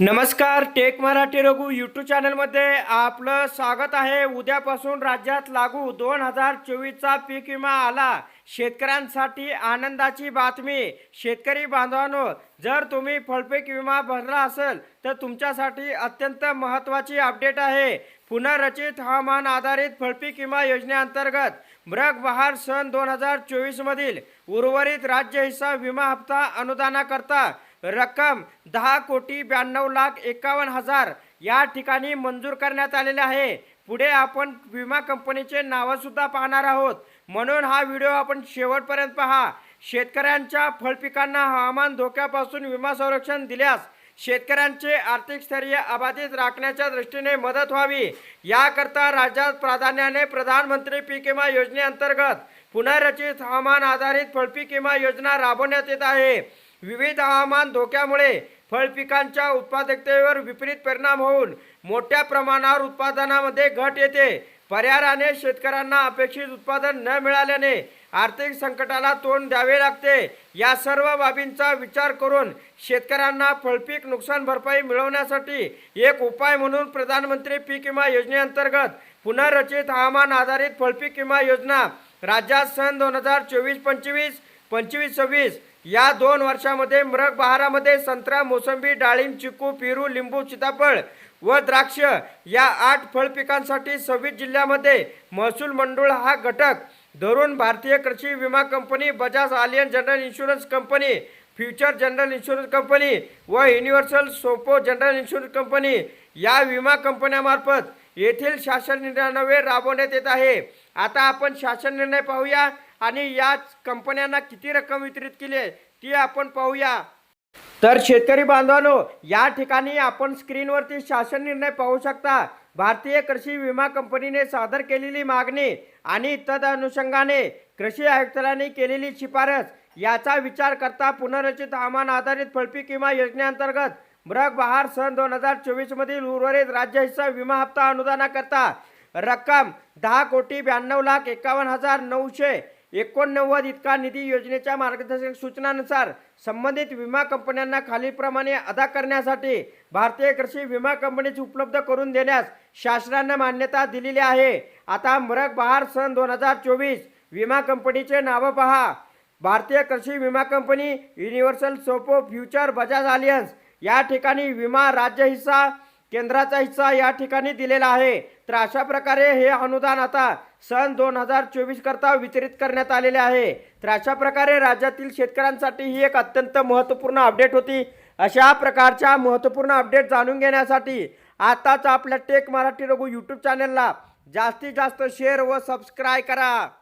नमस्कार take Marathi Raghu YouTube चॅनलमध्ये आपलं स्वागत आहे. उद्यापासून राज्यात लागू दोन हजार चोवीसचा पीक विमा आला. शेतकऱ्यांसाठी आनंदाची बातमी. शेतकरी बांधवांनो जर तुम्ही फळपीक विमा भरला असेल तर तुमच्यासाठी अत्यंत महत्त्वाची अपडेट आहे. पुनर्रचित हवामान आधारित फळपीक विमा योजनेअंतर्गत मृग बहार सन दोन हजार चोवीसमधील उर्वरित राज्य हिस्सा विमा हप्ता अनुदानाकरता रक्कम दहा कोटी ब्याण्णव लाख एकावन्न हजार या ठिकाणी मंजूर करण्यात आलेले आहे. पुढे आपण विमा कंपनीचे नावंसुद्धा पाहणार आहोत. म्हणून हा व्हिडिओ आपण शेवटपर्यंत पहा. शेतकऱ्यांच्या फळपिकांना हवामान धोक्यापासून विमा संरक्षण दिल्यास शेतकऱ्यांचे आर्थिक स्थैर्य अबाधित राखण्याच्या दृष्टीने मदत व्हावी. याकरता राज्यात प्राधान्याने प्रधानमंत्री पीक विमा योजनेअंतर्गत पुनर्रचित हवामान आधारित फळपीक विमा योजना राबवण्यात येत आहे. विविध हवामान धोक्यामुळे फळपिकांच्या उत्पादकतेवर विपरीत परिणाम होऊन मोठ्या प्रमाणावर उत्पादनामध्ये घट येते. पर्यायाने शेतकऱ्यांना अपेक्षित उत्पादन न मिळाल्याने आर्थिक संकटाला तोंड द्यावे लागते. या सर्व बाबींचा विचार करून शेतकऱ्यांना फळपीक नुकसान भरपाई मिळवण्यासाठी एक उपाय म्हणून प्रधानमंत्री पीक विमा योजनेअंतर्गत पुनर्रचित हवामान आधारित फळपीक विमा योजना राज्यात सन दोन हजार चोवीस पंचवीस पंचवीस सव्वीस या दोन वर्षामध्ये मृग बहारामध्ये संत्रा मोसंबी डाळिंब चिकू पेरू लिंबू सीताफळ व द्राक्ष या आठ फळ पिकांसाठी सव्वीस जिल्ह्यामध्ये महसूल मंडळ हा घटक. धरून भारतीय कृषी विमा company Bajaj Allianz general insurance company Future general insurance company व Universal Sompo general insurance company या विमा कंपन्यामार्फत येथील शासन निर्णयानवे राबवण्यात येत आहे. आता आपण शासन निर्णय पाहूया. आणि या कंपन्यांना किती रक्कम वितरित केली आहे ती आपण पाहूया. तर शेतकरी बांधवांनो या ठिकाणी आपण स्क्रीनवरती शासन निर्णय पाहू शकता. भारतीय कृषी विमा कंपनीने सादर केलेली मागणी आणि तद अनुषंगाने कृषी आयुक्तालयाने केलेली शिफारस याचा विचार करता पुनर्रचित हवामान आधारित फळपीक विमा योजनेअंतर्गत मृग बहार सन दोन हजार चोवीसमधील उर्वरित राज्य हिस्सा विमा हप्ता अनुदानाकरता रक्कम दहा कोटी ब्याण्णव लाख एकावन्न हजार नऊशे एकोणनव्वद इतका निधी योजनेच्या मार्गदर्शक सूचनानुसार संबंधित विमा कंपन्यांना खालीलप्रमाणे अदा करण्यासाठी भारतीय कृषी विमा कंपनीची उपलब्ध करून देण्यास शासनानं मान्यता दिलेली आहे. आता मरक बहार सन दोन हजार चोवीस विमा कंपनीचे नावं पहा. भारतीय कृषी विमा company Universal Sompo Future Bajaj Allianz या ठिकाणी विमा राज्य हिस्सा केंद्राचा हिस्सा या ठिकाणी दिलेला आहे. तर अशा प्रकारे हे अनुदान आता सन दोन हजार चोवीस करता वितरित करण्यात आलेले आहे. तर अशा प्रकारे राज्यातील शेतकऱ्यांसाठी ही एक अत्यंत महत्त्वपूर्ण अपडेट होती. अशा प्रकारच्या महत्त्वपूर्ण अपडेट जाणून घेण्यासाठी आताच आपल्या टेक मराठी रघु यूट्यूब चॅनलला जास्तीत जास्त शेअर व सबस्क्राईब करा.